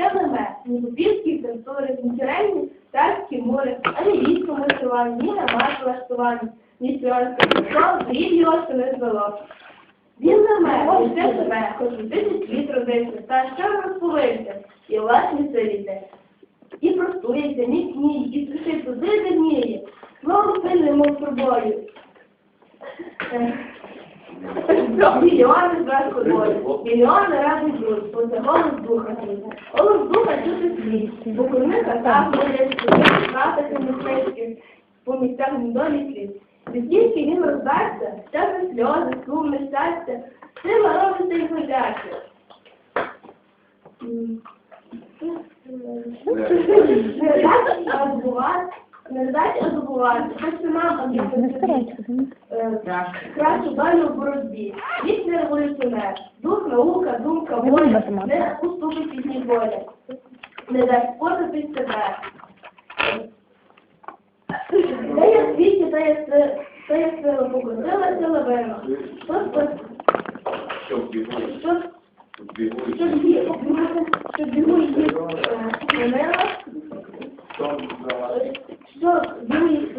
Телеме, Нікопільський, Кентори, Кінчерельні, Царське море, Англійське майстрування, ні гармат влаштування, ні сіонське пішло, зрів його, що не звело. Він на мене, і все себе, хоч у тисяч світ родився, та що розповився, і власні силіте. І простується, міцніє, і спішить туди, де вміє, словом сильним мов собою. Мільйони з ходою, мільйони разом ждуть, бо це голос духа світ. Голос духа чути світ, бо хатах молять, в хатах і містечків, по місцях недолі слід. Пізніше він роздасться, щасне сльози, сумне щастя, сила робиться і ходяче. А добувати, не дати, а добувати. Хоч нам, а не Е, кращу долю в боротьбі. Вічний революціонер, дух, наука, думка, воля, не уступить від ній воля, не дасть спортити себе. Де я світі, та я сила покотила, сила вина. Що бігли, що щоб е, що бігу її